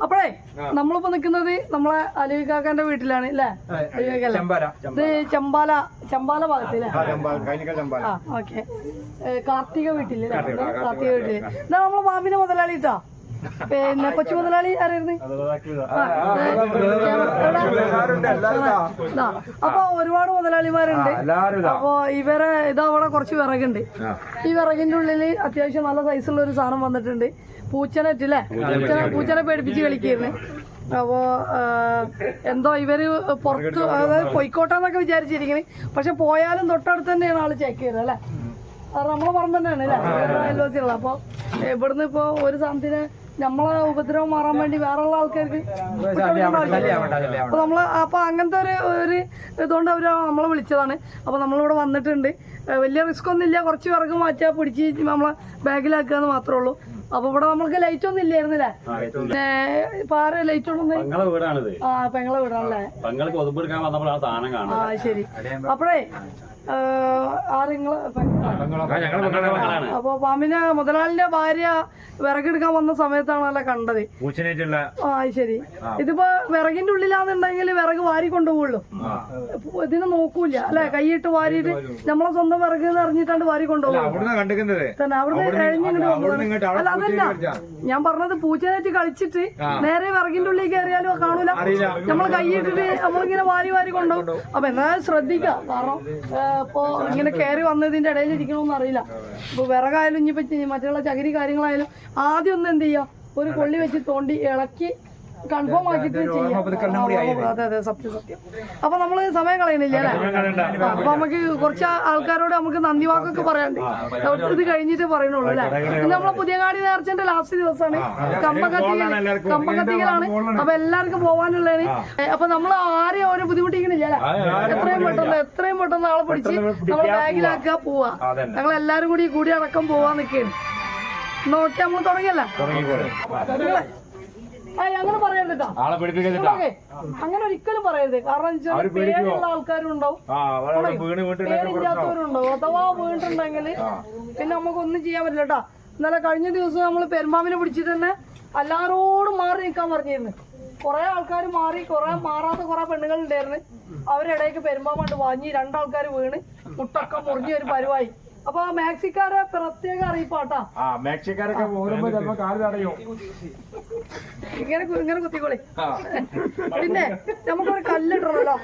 അപ്പോഴേ നമ്മളിപ്പോ നിക്കുന്നത് നമ്മളെ അലവി കാക്കാന്റെ വീട്ടിലാണ് അല്ലേ? ഇത് ചമ്പാല. ചമ്പാല ഓക്കെ. കാർത്തിക വീട്ടിൽ കാർത്തിക വീട്ടിൽ. ഇതാ നമ്മളെ മാമിന്റെ മുതലാളി ഇട്ടാ പിന്നെ കൊച്ചു മുതലാളി ആരായിരുന്നു. അപ്പൊ ഒരുപാട് മുതലാളിമാരുണ്ട് അപ്പൊ ഇവരെ ഇതാ അവിടെ കുറച്ച് വിറകുണ്ട് ഈ വിറകിന്റെ ഉള്ളിൽ അത്യാവശ്യം നല്ല സൈസുള്ള ഒരു സാധനം വന്നിട്ടുണ്ട് പൂച്ചനെറ്റ് അല്ലേ പൂച്ചനെ പൂച്ചനെ പേടിപ്പിച്ച് കളിക്കായിരുന്നു അപ്പോ എന്തോ ഇവർ പുറത്ത് അതായത് പൊയ്ക്കോട്ടെന്നൊക്കെ വിചാരിച്ചിരിക്കണ് പക്ഷെ പോയാലും തൊട്ടടുത്ത് തന്നെയാണ് ആൾ ചെക്ക് ചെയ്തത് അല്ലേ നമ്മളെ പറമ്പ് തന്നെയാണ് അല്ലേ അയൽവാസികൾ അപ്പൊ ഇവിടുന്ന് ഇപ്പൊ ഒരു സാധനത്തിന് നമ്മളെ ഉപദ്രവം മാറാൻ വേണ്ടി വേറെയുള്ള ആൾക്കാർക്ക് അപ്പൊ നമ്മൾ അപ്പൊ അങ്ങനത്തെ ഒരു ഒരു ഇതുകൊണ്ട് അവർ നമ്മളെ വിളിച്ചതാണ്. അപ്പൊ നമ്മളിവിടെ വന്നിട്ടുണ്ട്. വലിയ റിസ്ക് ഒന്നും ഇല്ല. കുറച്ച് വിറക് മാറ്റാ പിടിച്ച് നമ്മളെ ബാഗിലാക്കുക എന്ന് മാത്രമേ ഉള്ളൂ. അപ്പൊ ഇവിടെ നമ്മൾക്ക് ലൈറ്റ് ഒന്നും ഇല്ലായിരുന്നില്ലേ? പാറ ലൈറ്റ് ഒന്നും ആ പെങ്ങളെ വീടാണല്ലേ? ആ സാധനം ആ കാണും ശരി അപ്പോഴേ ആരെങ്ങൾ അപ്പൊ പാമ്പിന്റെ മുതലാളിന്റെ ഭാര്യ വിറകെടുക്കാൻ വന്ന സമയത്താണല്ലോ കണ്ടത്. ആ ശരി. ഇതിപ്പോ വിറകിന്റെ ഉള്ളിലാന്നുണ്ടെങ്കിൽ വിറക് വാരി കൊണ്ടുപോകുള്ളൂ. ഇതിനെ നോക്കൂല അല്ലെ? കൈയിട്ട് വാരിയിട്ട് നമ്മളെ സ്വന്തം വിറക് എന്ന് അറിഞ്ഞിട്ടാണ് വാരി കൊണ്ടുപോകും. അവിടുന്ന് കണ്ടിക്കുന്നത് തന്നെ അവിടുന്ന് അല്ല അതല്ല. ഞാൻ പറഞ്ഞത് പൂച്ചനേറ്റ് കളിച്ചിട്ട് നേരെ വിറകിന്റെ ഉള്ളിൽ കയറിയാലും കാണൂല. നമ്മൾ കൈയിട്ടിട്ട് നമ്മളിങ്ങനെ വാരി വാരി കൊണ്ടുപോകും. അപ്പൊ എന്നാലും ശ്രദ്ധിക്കാം. കാരണം ഏ, ഇങ്ങനെ കയറി വന്നതിന്റെ ഇടയിൽ ഇരിക്കണമെന്ന് അറിയില്ല. ഇപ്പൊ വിറകായാലും ഇനിയിപ്പോ ചി- മറ്റുള്ള ചകിരി കാര്യങ്ങളായാലും ആദ്യം ഒന്ന് എന്ത് ചെയ്യാം? ഒരു കൊള്ളി വെച്ച് തോണ്ടി ഇളക്കി കൺഫേം ആക്കിയിട്ട് ചെയ്യാം. ആ, അതെ അതെ സത്യം സത്യം. അപ്പൊ നമ്മൾ സമയം കളയുന്നില്ല അല്ലേ? അപ്പൊ നമുക്ക് കുറച്ച് ആൾക്കാരോട് നമുക്ക് നന്ദി വാക്കൊക്കെ പറയാണ്ട്. ഇത് കഴിഞ്ഞിട്ട് പറയണുള്ളൂ അല്ലെ? ഇന്ന് നമ്മളെ പുതിയങ്ങാടി നേർച്ചന്റെ ലാസ്റ്റ് ദിവസമാണ്. കമ്പക്കത്തിക്കൽ കമ്പക്കത്തിക്കലാണ് അപ്പൊ എല്ലാവർക്കും പോവാനുള്ളതാണ് അപ്പൊ നമ്മൾ ആരെയും അവരെ ബുദ്ധിമുട്ടിക്കണില്ല അല്ലേ? എത്രയും പെട്ടെന്ന് എത്രയും പെട്ടെന്ന് ആളെ പിടിച്ച് നമ്മൾ ബാഗിലാക്കുക പോവാ ഞങ്ങൾ എല്ലാരും കൂടി കൂടി അടക്കം പോവാൻ നിൽക്കുകയാണ്. നോക്കി നമ്മൾ തുടങ്ങിയല്ലേ? അങ്ങനെ പറയരുത് ആളെ അങ്ങനെ ഒരിക്കലും പറയരുത്. കാരണം പേടിയുള്ള ആൾക്കാരും ഉണ്ടാവും പേടില്ലാത്തവരുണ്ടാവും. അഥവാ വീണിട്ടുണ്ടെങ്കിൽ പിന്നെ നമുക്ക് ഒന്നും ചെയ്യാൻ പറ്റില്ല കേട്ടോ ഇന്നലെ കഴിഞ്ഞ ദിവസം നമ്മൾ പെരുമ്പാമ്പിനെ പിടിച്ചിട്ട് തന്നെ എല്ലാരോടും മാറി നിൽക്കാൻ പറഞ്ഞിരുന്നു. കുറെ ആൾക്കാർ മാറി കുറെ മാറാത്ത കുറെ പെണ്ണുങ്ങൾ ഉണ്ടായിരുന്നു അവരിടയ്ക്ക് പെരുമ്പാമ്പണ്ട് വാങ്ങി രണ്ടാൾക്കാർ വീണ് മുട്ടൊക്കെ മുറിഞ്ഞ ഒരു പരുവായി. അപ്പൊ ആ മാക്സിക്കാരെ പ്രത്യേക അറിയിപ്പാട്ടാ. ആ മാക്സിക്കാരൊക്കെ പോകുമ്പോ ചിലപ്പോ കാൽ തടയോ ഇങ്ങനെ കു- ഇങ്ങനെ കുത്തിക്കോളി. പിന്നെ നമുക്കൊരു കല്ലിടണല്ലോ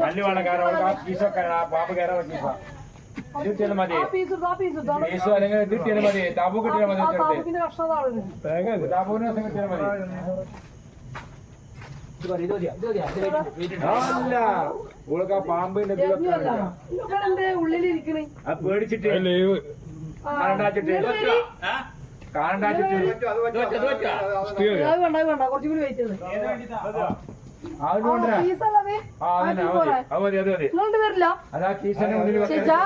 കല്ല് വേണം കാരണം ആ ആ കയറാൻ കിട്ടിയാലും മതി. ആ പീസ് ഇട്ടോ, ആ പീസ് ഇട്ടോ. അവിടെ പീസോ അല്ലെങ്കിൽ കിട്ടിയാലും മതി. കിട്ടിയാൽ മതി ആ കിട്ടിയാൽ പാമ്പിന്റെ ഇതിലൊക്കെ ഇവനെന്തേ ഉള്ളിലിരിക്കണേ? ആ പേടിച്ചിട്ട്. കാണണ്ടാച്ചിട്ട് കാണണ്ടാച്ചിട്ട് അത് വേണ്ട അത് വേണ്ട കുറച്ചും കൂടി വെയിറ്റ് ചെയ്ത്.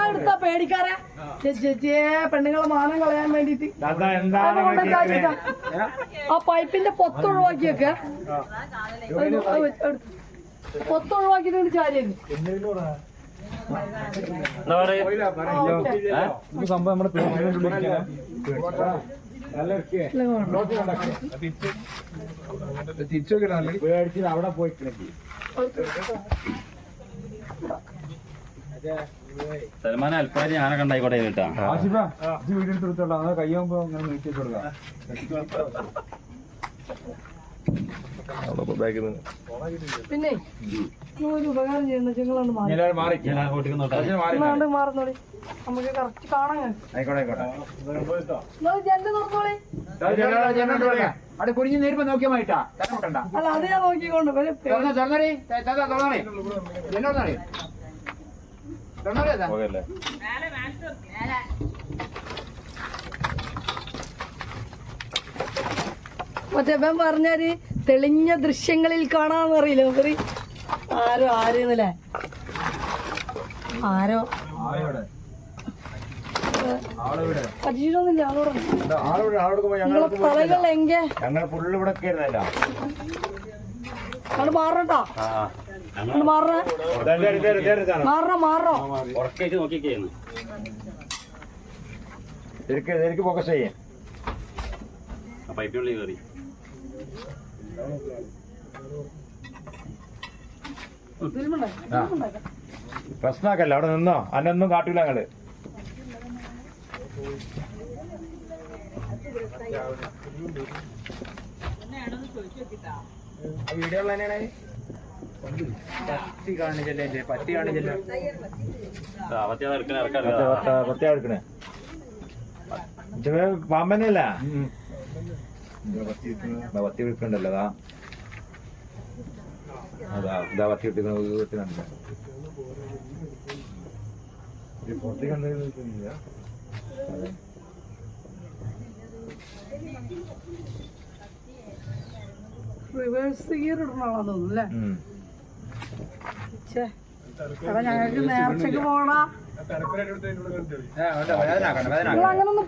എടുത്ത പേടിക്കാരെ. ചേച്ചിയെ പെണ്ണുങ്ങളെ മാനം കളയാൻ വേണ്ടിട്ട്. ആ പൈപ്പിന്റെ പൊത്ത് ഒഴിവാക്കിയൊക്കെ. പൊത്ത് ഒഴിവാക്കിയിട്ട് ചാരിയത് എന്താ പറയാ സംഭവം നമ്മുടെ തിരിച്ചു പേടിച്ചിട്ട് അവിടെ പോയിട്ടുണ്ടെങ്കിൽ സൽമാൻ അൽപ്പാരി ഞാനൊക്കെ ഉണ്ടായിക്കോട്ടെ കേട്ടാ. ആശിഫ എടുത്തോളാം അത് കയ്യാകുമ്പോ അങ്ങനെ നീക്കി കൊടുക്കാം. പിന്നെ ഒരു ഉപകാരം ചെയ്യുന്ന ചെങ്ങളാണ് മാറി. എന്നാണ്ട് മാറുന്നോളി. നമുക്ക് കറക്റ്റ് കാണാൻ ജനൽ തുറന്നോളി. അവിടെ കുടിഞ്ഞ് നേരിപ്പോ നോക്കിയാ തരമുട്ടണ്ട അല്ല അത് ഞാൻ നോക്കിക്കൊണ്ട് ഇവർ പേ- തുറന്നോ തുറന്നോടി തുറന്നോടി എന്നോടേ തുറന്നോടി മറ്റേ ഇവൻ പറഞ്ഞാൽ തെളിഞ്ഞ ദൃശ്യങ്ങളിൽ കാണാന്ന് അറിയില്ല? ഇവർ ആരോ ആരെന്നല്ലേ? ആരോ? പറ്റിയിട്ടൊന്നുമില്ല നിങ്ങളെ തലകൾ എങ്കെ? ഞങ്ങൾ ഫുള്ള് ഇവിടെ അങ്ങോട്ട് മാറട്ടോ അങ്ങോട്ട് മാറണ. മാറണ മാറണോ? ഫോക്കസ് ചെയ്യേ. പൈപ്പിനുള്ളിൽ കയറി പ്രശ്നമാക്കല്ല? അവിടെ നിന്നോ? അന്നൊന്നും കാട്ടൂല ഞങ്ങൾ വീഡിയോ ഉള്ള തന്നെയാണ്. പത്തി കാണിച്ചല്ലേ പത്തി കാണിച്ചല്ലേ. അത് എടുക്കണ പാമ്പനല്ല വത്തി എടുക്കണ്ടല്ലോ അതാ അതാ ഇതാ വത്തി എടുക്കുന്നുണ്ട് പുറത്തേക്ക് കണ്ടില്ല റിവേഴ്സ് ഗിയർ ഇടുന്ന ആളാ തോന്നുന്നു അല്ലേ? എടാ ഞങ്ങൾക്ക് നേർച്ചക്ക് വേദന നിങ്ങൾ അങ്ങനൊന്നും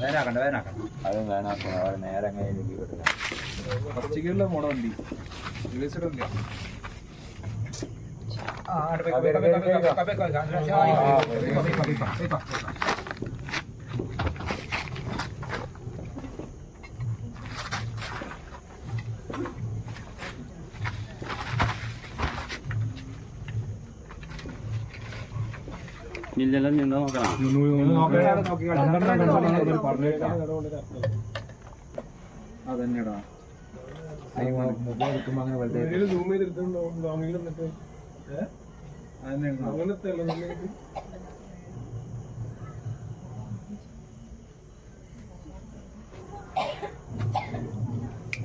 വേദനാക്കണ്ട വേദനാക്കണ്ട അത് വേണം നേരെ അങ്ങനെ വണ്ടി റിവേഴ്സ് ഇടില്ല ആ അടുപ്പ് ഇല്ലെല്ലാം നിന്ന് നോക്കണം അതന്നെടാ അങ്ങനത്തെ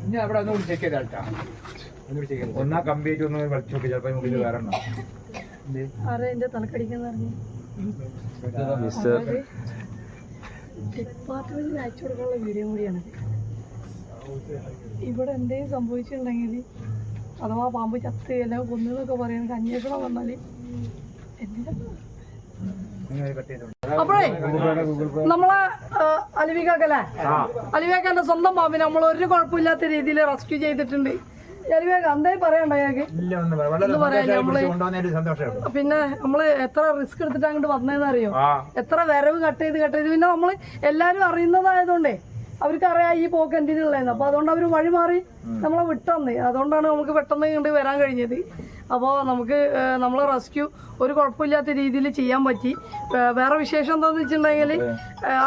ഇനി അവിടെ ഒന്ന് ഒന്ന് ചെക്ക് ചെയ്ത് ഒന്നാ കമ്പിയായിട്ട് ഒന്ന് കളിച്ചു നോക്കി ചിലപ്പോ മുകളിൽ വേറെ എണ്ണം എന്റെ തലക്കടിക്കുന്ന പറഞ്ഞു ഡിപ്പാർട്ട്മെന്റിൽ അയച്ചു കൊടുക്കാനുള്ള വീഡിയോ കൂടിയാണ്. ഇവിടെ എന്തെങ്കിലും സംഭവിച്ചിട്ടുണ്ടെങ്കിൽ അഥവാ പാമ്പ് ചത്ത് അല്ലെങ്കിൽ കൊന്നതൊക്കെ പറയുന്നത് അന്വേഷണം വന്നാൽ അപ്പോഴേ നമ്മളെ അലിവികാക്കല്ലേ? അലിവിക്കന്റെ സ്വന്തം പാമ്പിനെ നമ്മൾ ഒരു കുഴപ്പമില്ലാത്ത രീതിയിൽ റെസ്ക്യൂ ചെയ്തിട്ടുണ്ട്. പറയണ്ട ഞങ്ങൾക്ക് പിന്നെ നമ്മൾ എത്ര റിസ്ക് എടുത്തിട്ട് അങ്ങോട്ട് വന്നതെന്ന് അറിയോ? എത്ര വരവ് കട്ട് ചെയ്ത് കട്ട് ചെയ്ത്. പിന്നെ നമ്മൾ എല്ലാരും അറിയുന്നതായതുകൊണ്ടേ അവർക്ക് അറിയാം ഈ പോക്ക് എന്തിനുള്ളതെന്ന്. അപ്പൊ അതുകൊണ്ട് അവർ വഴി മാറി നമ്മളെ വിട്ടന്ന്. അതുകൊണ്ടാണ് നമുക്ക് പെട്ടെന്ന് കണ്ട് വരാൻ കഴിഞ്ഞത്. അപ്പോൾ നമുക്ക് നമ്മളെ റെസ്ക്യൂ ഒരു കുഴപ്പമില്ലാത്ത രീതിയിൽ ചെയ്യാൻ പറ്റി. വേറെ വിശേഷം എന്താണെന്ന് വെച്ചിട്ടുണ്ടെങ്കിൽ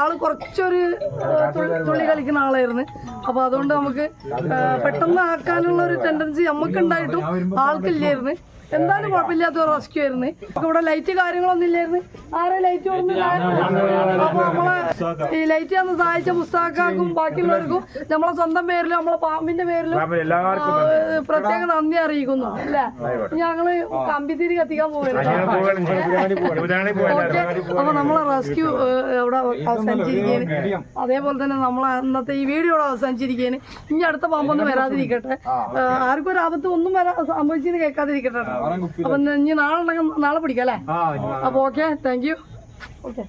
ആൾ കുറച്ചൊരു തുള്ളി കളിക്കുന്ന ആളായിരുന്നു. അപ്പോൾ അതുകൊണ്ട് നമുക്ക് പെട്ടെന്ന് ആക്കാനുള്ള ഒരു ടെൻഡൻസി നമുക്ക് ഉണ്ടായിട്ടും ആൾക്കില്ലായിരുന്നു. എന്തായാലും കുഴപ്പമില്ലാത്ത ഒരു റെസ്ക്യൂ ആയിരുന്നു. ഇവിടെ ലൈറ്റ് കാര്യങ്ങളൊന്നും ഇല്ലായിരുന്നു. ആരെ ലൈറ്റ് അപ്പൊ നമ്മളെ ഈ ലൈറ്റ് തന്ന് സഹായിച്ച പുസ്തകക്കാർക്കും ബാക്കിയുള്ളവർക്കും നമ്മളെ സ്വന്തം പേരിലും നമ്മളെ പാമ്പിന്റെ പേരിലും പ്രത്യേക നന്ദി അറിയിക്കുന്നു. അല്ലേ? ഞങ്ങൾ കമ്പിത്തിരി കത്തിക്കാൻ പോകുന്നത് ഓക്കെ. അപ്പൊ നമ്മളെ റെസ്ക്യൂ ഇവിടെ അവസാനിച്ചിരിക്കുകയാണ്. അതേപോലെ തന്നെ നമ്മളെ അന്നത്തെ ഈ വീഡിയോ ഇവിടെ അവസാനിച്ചിരിക്കുകയാണ്. ഇനി അടുത്ത പാമ്പൊന്നും വരാതിരിക്കട്ടെ. ആർക്കും ഒരു ആപത്ത് ഒന്നും വരാ സംഭവിച്ചത് കേൾക്കാതിരിക്കട്ടെ കേട്ടോ. അപ്പൊ ഇനി നാളെ നാളെ പിടിക്കാം അല്ലേ? അപ്പൊ ഓക്കെ താങ്ക് യു ഓക്കെ